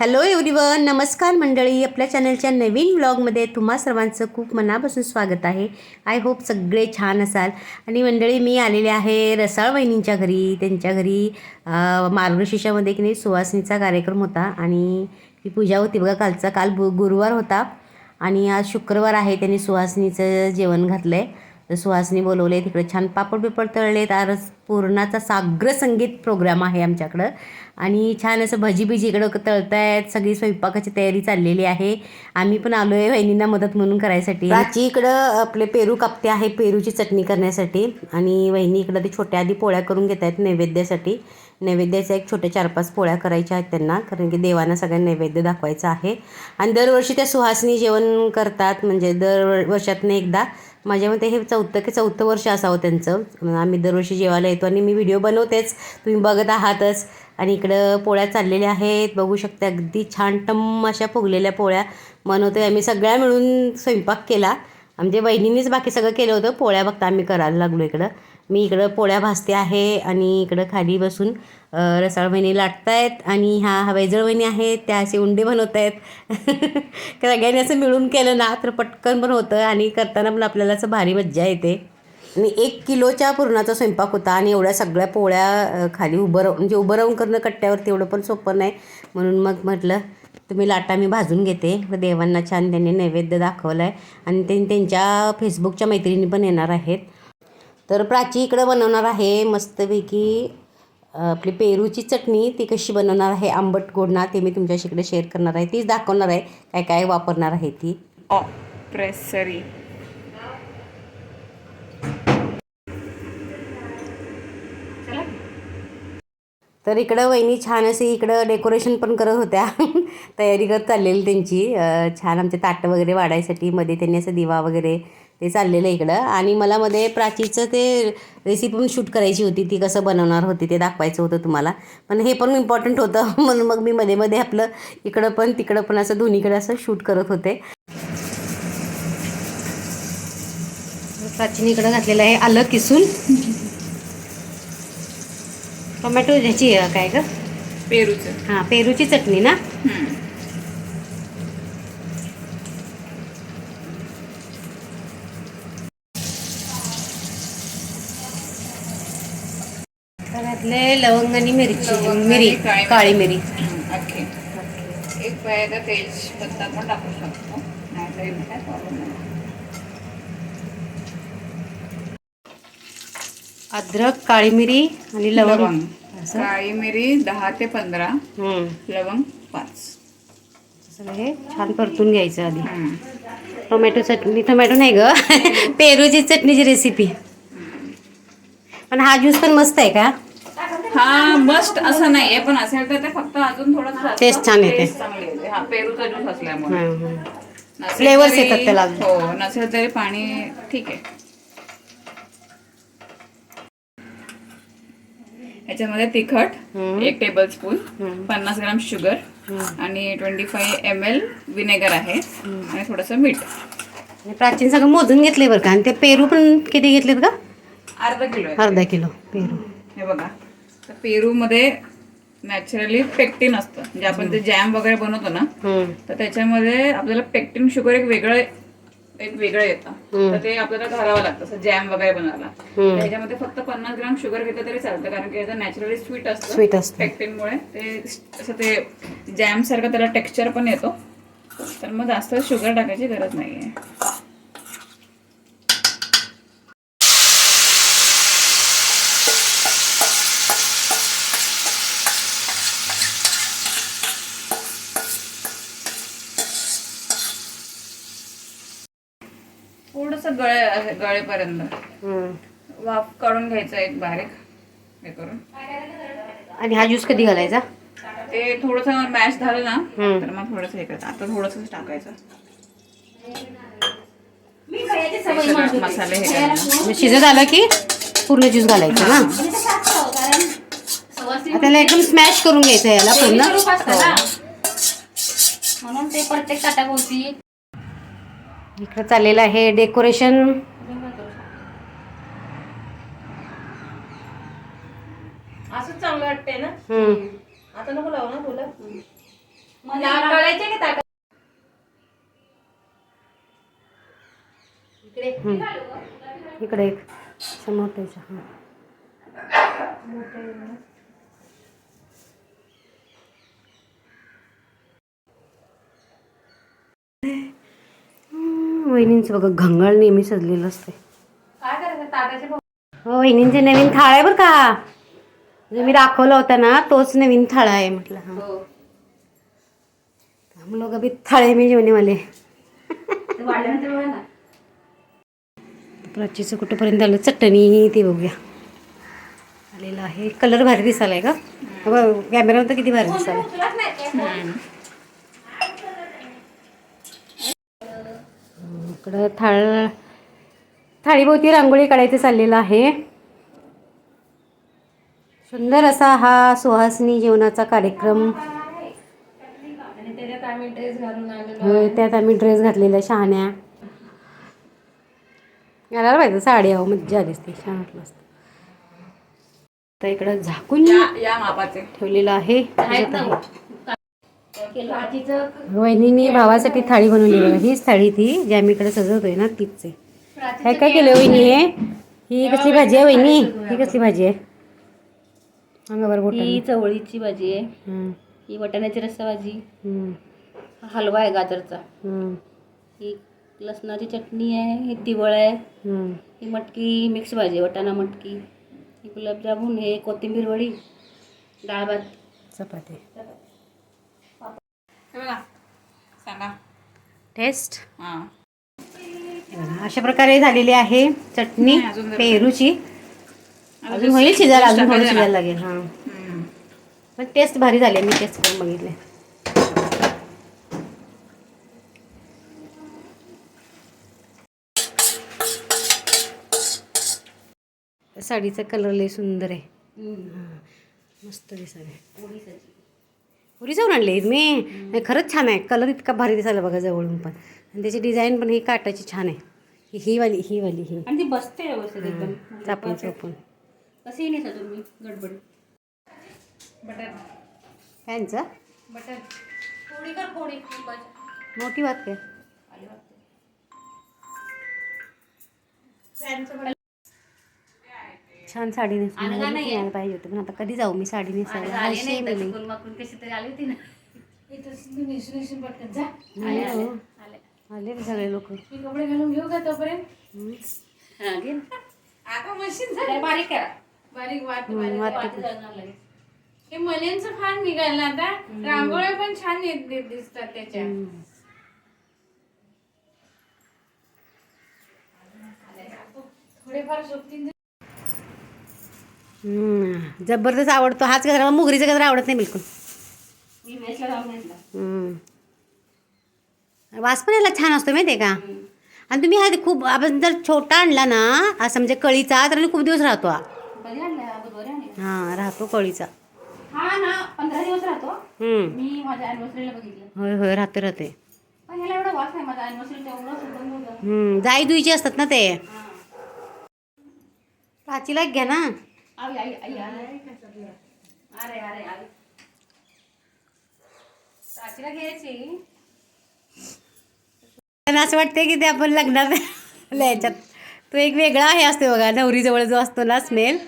Hello everyone नमस्कार मंडळी. आपल्या चॅनलच्या नवीन व्लॉगमध्ये तुम्हा सर्वांचं खूप मनापासून स्वागत आहे. आय होप सगळे छान असाल. आणि मंडळी मी आलेले आहे रसाळ वहिनींच्या घरी. त्यांच्या घरी मार्गशीर्षामध्ये की नाही सुवासिनीचा कार्यक्रम होता. आणि ही पूजा होती बघा कालचा काल बु गुरुवार होता. आणि आज शुक्रवार आहे त्यांनी सुवासनीचं जेवण घातलं आहे तर सुहासिनी बोलवले तिकडे छान पापड बिपड तळलेत आज पूर्णाचा साग्र संगीत प्रोग्राम आहे आमच्याकडं. आणि छान असं भजी बिजी इकडं तळतायत सगळी स्वयंपाकाची तयारी चाललेली आहे. आम्ही पण आलो आहे वहिनींना मदत म्हणून करायसाठी. प्राची इकडं आपले पेरू कापते आहे पेरूची चटणी करण्यासाठी. आणि वहिनी इकडं ते छोट्या आधी पोळ्या करून घेत आहेत नैवेद्यासाठी. नैवेद्याच्या एक छोट्या चार पाच पोळ्या करायच्या आहेत त्यांना कारण की देवांना सगळ्यांना नैवेद्य दाखवायचं आहे. आणि दरवर्षी त्या सुहासनी जेवण करतात म्हणजे दर वर्षातनं एकदा. माझ्या मते हे चौथं की चौथं वर्ष असावं त्यांचं. आम्ही दरवर्षी जेवायला येतो आणि मी व्हिडिओ बनवतेच. तुम्ही बघत आहातच. आणि इकडं पोळ्या चाललेल्या आहेत. बघू शकता अगदी छान टम्म अशा फुगलेल्या पोळ्या बनवतोय आम्ही. सगळ्या मिळून स्वयंपाक केला. म्हणजे बहिणींनीच बाकी सगळं केलं होतं. पोळ्या फक्त आम्ही करायला लागलो इकडं. मी इकडं पोळ्या भाजते आहे आणि इकडं खाली बसून रसाळ वहिनी लाटतायत आणि ह्या हवाईजळ वहिनी आहेत त्या असे उंडे बनवत आहेत सगळ्यांनी असं मिळून केलं ना तर पटकन पण होतं आणि करताना पण आपल्याला असं भारी मज्जा येते. आणि एक किलोच्या पुरणाचा स्वयंपाक होता आणि एवढ्या सगळ्या पोळ्या खाली उभं राहून म्हणजे उभं राहून करणं कट्ट्यावरती एवढं पण सोपं नाही. म्हणून मग म्हटलं तुम्ही लाटा मी भाजून घेते. व देवांना छान त्यांनी नैवेद्य दाखवला आहे आणि ते त्यांच्या फेसबुकच्या मैत्रिणी पण येणार आहेत. तर प्राची इकडं बनवणार आहे मस्तपैकी आपली पेरूची चटणी ती कशी बनवणार आहे आंबट गोडना ते मी तुमच्याशी इकडे शेअर करणार आहे. तीच दाखवणार आहे काय काय वापरणार आहे ती. प्रेसरी तर इकडं वहिनी छान असे इकडं डेकोरेशन पण करत होत्या. तयारी करत चाललेली त्यांची. छान आमचे ताटं वगैरे वाढायसाठी मध्ये त्यांनी असं दिवा वगैरे ते चाललेलं इकडं. आणि मला मध्ये प्राचीचं ते रेसिपी पण शूट करायची होती. ती कसं बनवणार होती ते दाखवायचं होतं तुम्हाला. पण हे पण इम्पॉर्टंट होतं. म्हणून मग मी मध्ये मध्ये आपलं इकडं पण तिकडं पण असं दोन्हीकडे असं शूट करत होते. प्राचीन इकडं घातलेलं आहे आलं किसून. टोमॅटो ह्याची काय ग? पेरूचं. हां पेरूची चटणी ना? घातले लवंग आणि मिरची लवंग मिरी काळी काळी मिरी एक पायाचा तेजपत्ता पण टाकू शकतो नाही तरी मग काय प्रॉब्लेम नाही अद्रक काळी मिरी आणि लवंग लवंग असं काळी मिरी दहा ते पंधरा हम्म. लवंग पाच सगळं हे छान परतून घ्यायचं आधी हम्म. टोमॅटो चटणी टोमॅटो नाही ग पेरूची चटणीची रेसिपी पण हा ज्यूस पण मस्त आहे का हा मस्ट असं नाहीये पण असेल तर ते फक्त अजून थोडं Taste छान येते. चांगली येते. हा पेरूचा ज्यूस असल्यामुळे. नसेल तरी- येतात त्याला. हो नसेल तरी पाणी ठीक आहे. याच्यामध्ये तिखट हम्म. एक टेबल स्पून हम्म. पन्नास ग्राम शुगर आणि twenty five M L vinegar आहे आणि थोडंसं मीठ. आणि प्राचीन सगळं मोजून घेतले बरं का? आणि ते पेरू पण किती घेतलेत का? अर्धा किलो आहे. अर्धा किलो पेरू. हे बघा. तर पेरूमध्ये नॅचरली पेक्टिन असतं. म्हणजे आपण ते जॅम वगैरे बनवतो ना. तर त्याच्यामध्ये आपल्याला पेक्टिन शुगर एक वेगळं एक वेगळं येतं. तर ते आपल्याला घालावं लागतं असं जॅम वगैरे बनवायला. ह्याच्यामध्ये फक्त पन्नास ग्राम शुगर घेतलं तरी चालतं कारण की याचं नॅचरली स्वीट असतं. Sweet असतं. पेक्टिनमुळे ते असं ते जॅम सारखं त्याला टेक्स्चर पण येतो. तर मग जास्त शुगर टाकायची गरज नाहीये. थोडस गळे गळेपर्यंत. हम्म. वाफ काढून घ्यायचं एक बारीक हे करून. आणि हा ज्यूस कधी घालायचा? ते थोडस मॅश झालं ना हम्म. तर मग थोडस हे करायचं. आता थोडस टाकायचं. सगळं मसाले हे करायला. मग शिजत आलं की पूर्ण ज्यूस घालायचं ना? त्याला एकदम स्मॅश करून घ्यायचं याला पूर्ण. म्हणून ते प्रत्येक ताटाभोवती इकडं चाललेलं आहे डेकोरेशन. असंच चांगलं वाटतंय ना? हम्म. आता नको लावू ना तुला कळायचे की इकडे. एक. समोर त्याच्या. हां हम्म, वहिनींचं बघा घंगाळ नेहमी सजलेलं असते हो वहिनींचे नवीन थाळ आहे बरं का? जो मी दाखवला होता ना तोच नवीन थाळ आहे म्हटलं हां. हो. हम लोग अभी थाळे में जेवणे वाले प्राचीचं कुठंपर्यंत आलं? चटणी ते बघूया. आलेलं आहे. कलर भारी दिसायला आहे का कॅमेरा तर किती भारी दिसायला तुलाच नाही ते. इकडं थाळ थाळीभोवती रांगोळी काढायचं चाललेलं आहे. सुंदर असा हा सुहासनी जेवणाचा कार्यक्रम. होय त्यात आम्ही ड्रेस घातलेला शहाण्या. घालायला पाहिजे साडी अहो मज्जा आली असते छान वाटलं असतं. तर इकडं झाकून या या मापाचे. ठेवलेलं आहे आहेत त्याच्यात ना आहे. केलं आजीचं वहिनीने भावासाठी थाळी बनवली बघा. हीच थाळी ती जी आम्ही इकडे सजवतोय ना तीच आहे काय काय केलं वहिनी हे? ही कसली भाजी आहे वहिनी? ही कसली भाजी आहे? बोट ही चवळीची भाजी आहे. ही वाटाण्याची रस्सा भाजी. हा हलवा आहे गाजरचा. ही लसणाची चटणी आहे ही तिवळ आहे. ही मटकी मिक्स भाजी आहे वाटाणा मटकी. ही गुलाबजामुन हे कोथिंबीर वडी डाळ भात. चपाती. हे बघा. सांगा. टेस्ट हां. अशा प्रकारे झालेली आहे चटणी नाही, अजून जरा- पेरूची. अजून होईल शिजायला अजून थोडं ना. शिजायला लागेल हां. हम्म. पण टेस्ट भारी झाली मी टेस्ट करून बघितले. साडीचा कलर लय सुंदर आहे. हां, मस्त दिसायला पुरी जाऊन आणली मी. नाही, खरंच छान आहे. कलर इतका भारी दिसायला बघा जवळून पण. आणि त्याची डिझाईन पण ही काटाची छान आहे. ही- ही वाली ही वाली ही. आणि ती बसते व्यवस्थित एकदम. चापून चापून. कशी नाही सा तुम्ही? गडबड. बटर. बटर. थोडी कर थोडी मोठी बात काय? छान साडी यायला पाहिजे होती पण आता कधी जाऊ मी साडी नेसायला? कशी तरी आली होती ना. नाही हो. आले आले रे सगळे लोक. कपडे घालून घेऊ का तोपर्यंत? हा ना. आता मशीन जरा बारीक करा. बारीक वाट. हे मल्यांचं फार निघालं आता. रांगोळ्या पण छान येत दिसतात त्याच्या. थोडेफार सोबतीन जबरदस्त आवडतो. हाच गजरा मला मुगरीचा गजरा आवडत नाही बिलकुल. वास पण याला छान असतो माहिती आहे का आणि तुम्ही हा खूप आपण जर छोटा आणला ना असं म्हणजे कळीचा तर खूप दिवस राहतो हा. हां राहतो कळीचा. हा होय होय राहते राहते. जाई दुईची असतात ना ते. प्राचीला घ्या ना. आई आई आई आई अरे अरे आई. प्राचीला घ्यायची? त्यांना असं वाटते की ते आपण लग्नात याच्यात तो एक वेगळा हे असतो बघा नवरीजवळ जो असतो ना स्मेल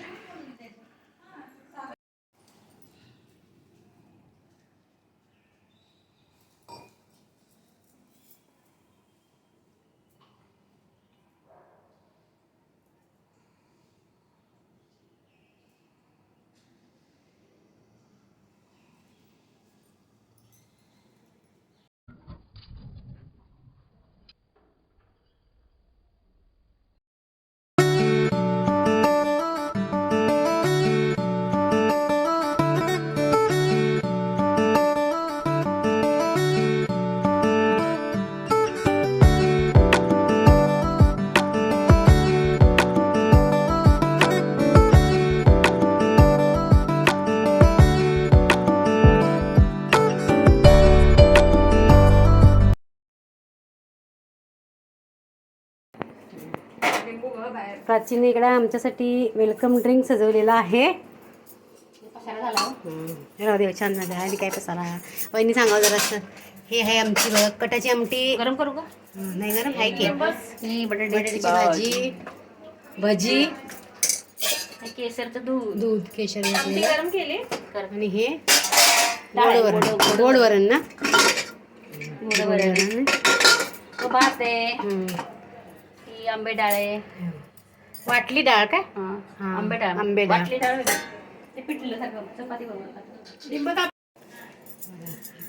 प्राचीने इकडं आमच्यासाठी वेलकम ड्रिंक सजवलेला आहे. राहू दे छान झालं. आणि काय पसारा? वहिनी सांगावं जरा असं हे आहे आमची बघ कटाची आमटी. गरम करू का? नाही गरम? आहे की. ही बटाट्याची भाजी. भजी. केसरचं दूध. दूध केशर घातलेलं. गरम केली. आणि हे डाळ, गोड वरण गोड- गोड वरण ना? गोड गोड वरण वरण तो भात आहे. आंबे डाळ. आहे वाटली डाळ काय? हा, आंबे डाळ. आंबे डाळ. वाटली डाळ. ते पिठलं चपाती बरोबर खातो.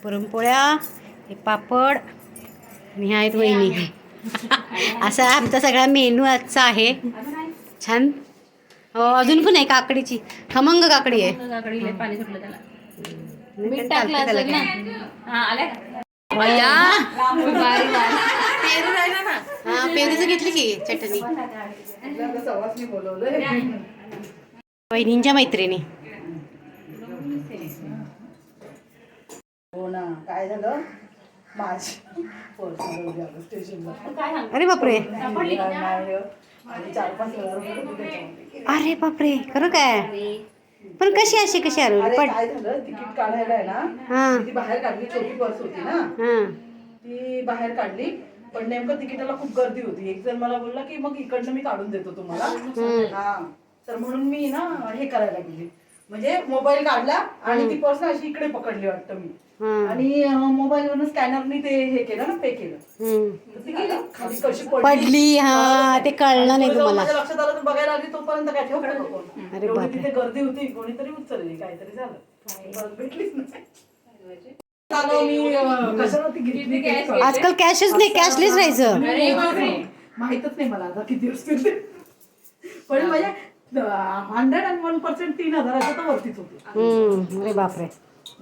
पुरणपोळ्या हे पापड आणि ह्या आहेत वहिनी. असा आमचा सगळा मेनू आजचा आहे. छान. हो अजून पण आहे काकडीची. खमंग काकडी आहे. पाणी सुटलं त्याला. मीठ टाकलं असेल. ना? हा आल्या? बारीक. पेरू राहिला ना. हा पेरूचं घेतली की चटणी. वहिनींच्या मैत्रिणी. हो काय झालं? अरे बापरे. अरे बापरे खरं काय? पण कशी अशी कशी हरवली काय झालं? तिकीट काढायला आहे ना हा. ती बाहेर काढली छोटी पर्स होती ना. हा. ती बाहेर काढली. पण नेमकं तिकिटाला खूप गर्दी होती. एक जण मला बोलला की मग इकडनं मी काढून देतो तुम्हाला. हा. तर म्हणून मी ना हे करायला गेली. म्हणजे मोबाईल काढला आणि ती पर्स अशी इकडे पकडली वाटतं मी. आणि मोबाईल वरून स्कॅनरनी ते हे केलं ना पे केलं. हम्म. तर ती गेली. खाली कशी पडली? हा ते कळलं नाही जाऊन तुम्हाला. माझ्या लक्षात आलं तर बघायला आली तोपर्यंत काय ठेवलं एवढी. तिथे गर्दी होती कोणीतरी उचलली काहीतरी झालं. परत भेटलीच नाही. चालव मी अं, कशाला ती घेतली ते कळलं. आजकाल कॅशच नाही कॅशलेस राहायचं. बापरे. माहितच नाही मला आता किती दिवस पण म्हणजे हंड्रेड अँड वन पर्सेंट तीन हजाराच्या तर वरतीच होते. हम्म. अरे बापरे.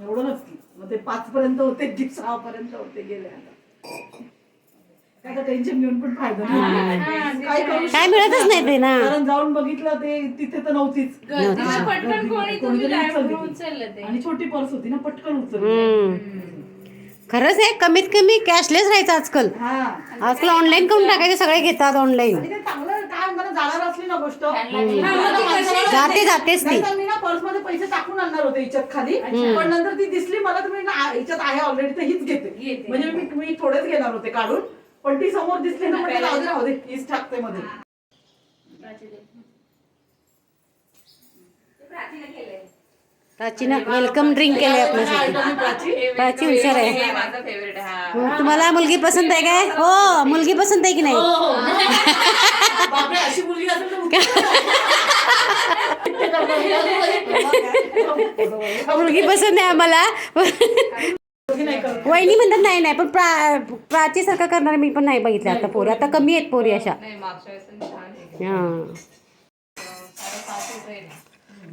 एवढं नक्की मग ते पाच पर्यंत होते की सहा पर्यंत होते गेले आता. आता टेन्शन घेऊन पण फायदा नाही. काय करू काय मिळतच नाही ते ना. कारण जाऊन बघितलं ते तिथे तर नव्हतीच. पटकन कोणी तुम्ही उचलली ती. आणि छोटी पर्स होती ना पटकन उचलली. खरंच आहे कमीत कमी कॅशलेस राहायचं आजकाल. हा. आजकाल ऑनलाईन करून टाकायचे सगळे घेतात ऑनलाईन आणि ते चांगलं काय म्हणतात जाणार असली ना गोष्ट. जाते? जातेच ती. नाही तर मी ना पर्समध्ये पैसे टाकून आणणार होते हिच्यात खाली. पण नंतर ती दिसली मला तर मी ना आ- हिच्यात आहे ऑलरेडी तर हीच घेते. घेते. म्हणजे मी मी थोडेच घेणार होते काढून. पण ती समोर दिसली ना म्हणजे राहू दे राहू दे हीच टाकते मध्ये. प्राचीनं वेलकम ड्रिंक केलंय आपल्यासाठी प्राची हुशार आहे. फेवरेट हा. मग तुम्हाला मुलगी पसंत आहे काय? हो मुलगी पसंत आहे की नाही? बापरे अशी मुलगी असेल तर उत्तर मुलगी पसंत आहे आम्हाला. वहिनी म्हणतात नाही नाही पण प्रा प्राचीसारखं करणार मी पण नाही बघितलं आता पोरी. आता कमी आहेत पोरी अशा. हा.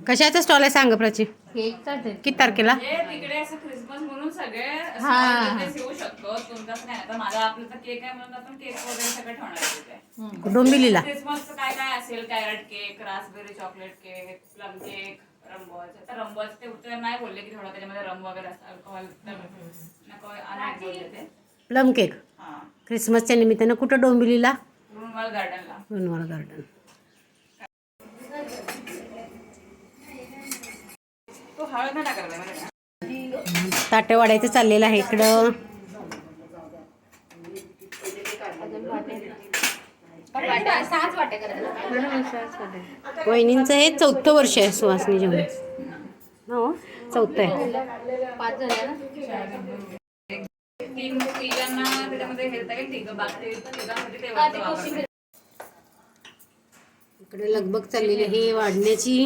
कशाचा स्टॉल आहे सांग प्राची. किती तारखेला? हे तिकडे असं क्रिसमस म्हणून सगळे small येऊ शकतो. तुमचाच नाही आता माझा आपला तर केक आहे म्हणून आपण केक वगैरे सगळं ठेवणार आहे तिथे डोंबिवलीला क्रिसमसचं काय काय असेल carrot cake raspberry chocolate cake plum cake. रंबोज तर रंबोज ते उत्तर नाही बोलले की थोडं त्याच्यामध्ये रंब वगैरे असतं अल्कोहोल प्लम केक हा. क्रिसमसच्या निमित्तानं कुठं डोंबिवलीला? रुनवाल गार्डनला रुनवाल गार्डन तो हळद नाही टाकायला पाहिजे ताटे वाढायचं चाललेलं आहे इकडं सहाच वाट्या करायला वहिनींचं हे चौथं वर्ष आहे सुहासनी जेवण. हो चौथं आहे. हे. इकडे लगबग चाललेली आहे वाढण्याची.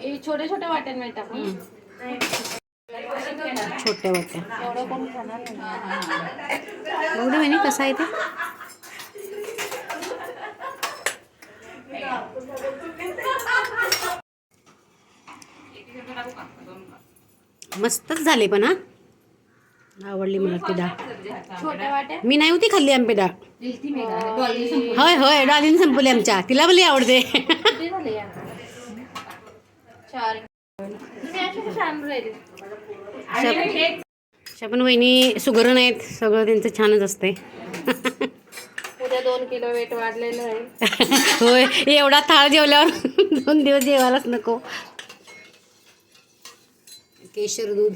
हे छोट्या छोट्या वाट्यान मिळतात छोट्या वाट्या. एवढं कसं आहे ते एक एक टाकू का दोन का मस्तच झाले पण हा? आवडली मला ती डाळ. मी नाही होती खाल्ली आंबे डाळ. होय होय डाळीने संपली आमच्या. तिला भली आवडते. पण वहिनी सुगरण आहेत. सगळं त्यांचं छानच असते उद्या दोन किलो वेट वाढलेलं आहे. होय एवढा थाळ जेवल्यावर दोन दिवस जेवायलाच नको. केशर दूध.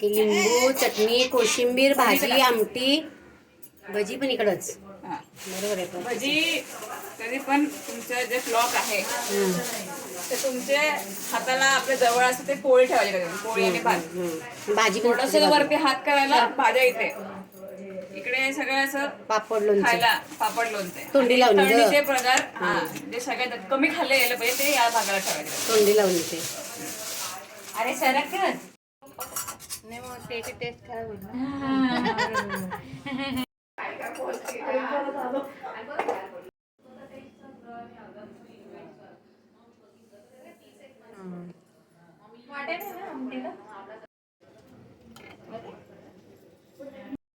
की लिंबू चटणी कोशिंबीर भाजी आमटी. भजी पण इकडंच. बरोबर आहे. भजी. कधी पण तुमचं जे फ्लॉक आहे ते तुमचे हाताला आपल्या जवळ असं ते पोळी ठेवायची पोळी आणि भात. भाजी पण थोडस वरती हात करायला भाज्या इथे. इकडे सगळं असं पापड लोणचं. खायला पापड लोणचे. तोंडी ग. थंडीचे प्रकार हा जे सगळ्यात कमी खाल्ले गेले पाहिजे ते या भागाला ठेवायचे. तोंडी लावून ते. अरे सरक नाही मग त्याची टेस्ट खराब होईल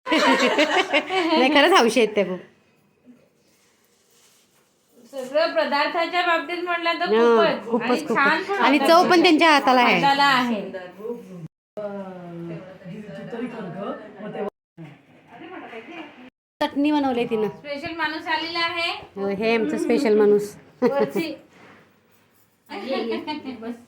नाही खरंच हौशी आहेत ते खूप. सगळं पदार्थाच्या बाबतीत म्हटलं तर खूपच. छान पण आणि. चव पण त्यांच्या हाताला आहे. हाताला आहे. चटणी बनवली तिनं. स्पेशल माणूस आलेला आहे. हो, हे आमचं स्पेशल माणूस. वरची.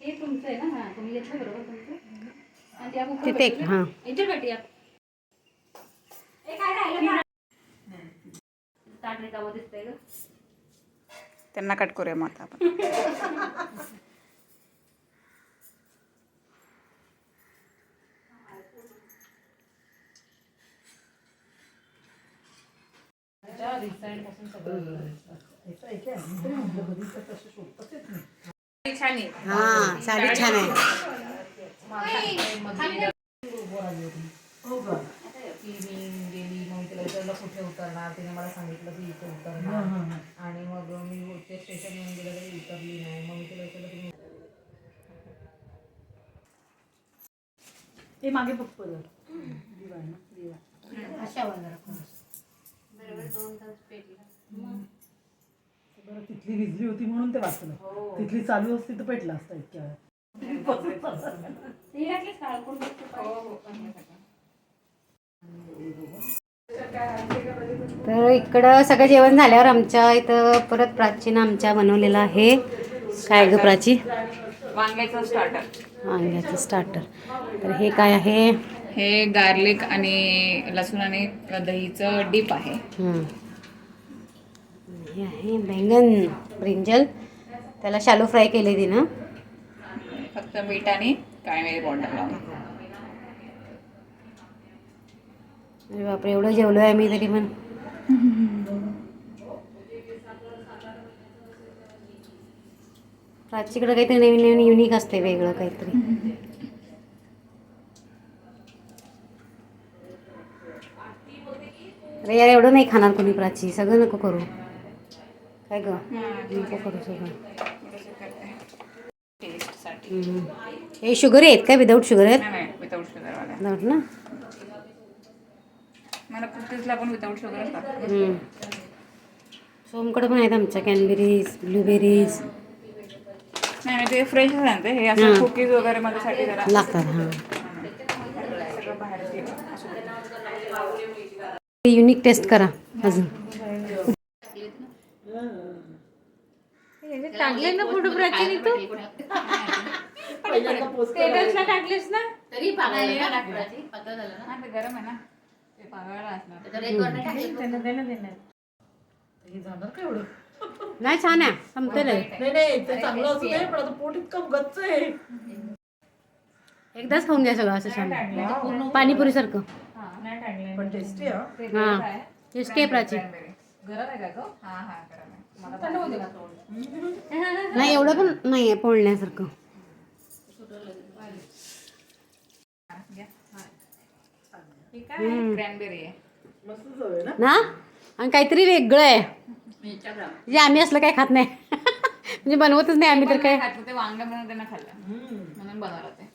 हे तुमचं आहे ना हा तुम्ही घेतलं बरोबर तुमचं? आणि त्या कुकर तिथे एक हां. याच्यात भेटूया ए, काय राहिलं ताट रिकामं दिसतंय ग. त्यांना कट करूया मग आता आपण. छान आहे हां साडी छान आहे. का की मी गेली मग तिला विचारलं कुठे उतरणार तिने मला सांगितलं की इथे उतरणार आणि मग मी ते स्टेशन येऊन गेलं तरी उतरली नाही मग मी तिला विचारलं तुम्ही ते मागे जर दिवा ना दिवा बरं तिथली विजली होती म्हणून ते वाचलं. तिथली चालू असती तर पेटला असता इतक्या. ते का कोण तर इकडं सगळं जेवण झाल्यावर आमच्या इथं परत प्राचीन आमच्या बनवलेलं आहे काय ग प्राची? वांग्याचं स्टार्टर वांग्याचं स्टार्टर तर हे काय आहे? हे गार्लिक आणि लसूण आणि दहीचं डीप आहे. हं. आहे बैंगन ब्रिंजल. त्याला शालो फ्राय केले तिनं. फक्त मीठ आणि काळी मिरी पावडर लावून. अरे बापरे एवढं जेवलो आहे मी तरी पण. प्राचीकडं काहीतरी नवीन नवीन युनिक असते वेगळं काहीतरी. अरे यार एवढं नाही खाणार कोणी प्राची. सगळं नको करू. काय ग नको करू सगळं. हे शुगर आहेत काय विदाऊट शुगर आहेत? विदाऊट शुगरवाला विदाऊट ना? मला कुकीजला पण विदाऊट लागतं हम्म. सोमकडे पण आहेत आमच्या. कॅनबेरीज ब्लूबेरीज नाही नाही ते फ्रेश आणते हे असं हां. कुकीज वगैरे मध्ये जरा लागतात हां. युनिक टेस्ट करा अजून. टाकले ना फोटो प्राचीन तू? स्टेटसला टाकलेस ना? तरी पागायला झालं ना? ते गरम आहे ना? ते पागायला असणार. हे जाणार का एवढं? नाही छान आहे. संपते. नाही नाही ते चांगलं असू दे पण आता पोट इतकं गच्च आहे. एकदाच खाऊन घ्या सगळं असं छान. पाणीपुरी सारखं. पण टेस्टी टेस्टी आहे प्राची. गरम आहे का ग? हां हां गरम आहे. होते नाही एवढं पण नाही आहे पोळण्यासारखं. हे काय? ना ना आणि काहीतरी वेगळं आहे. म्हणजे आम्ही असलं काही खात नाही. म्हणजे बनवतच नाही आम्ही तर काय. खात ते वांग म्हणून त्यांना खाल्लं. म्हणून बनवलं ते.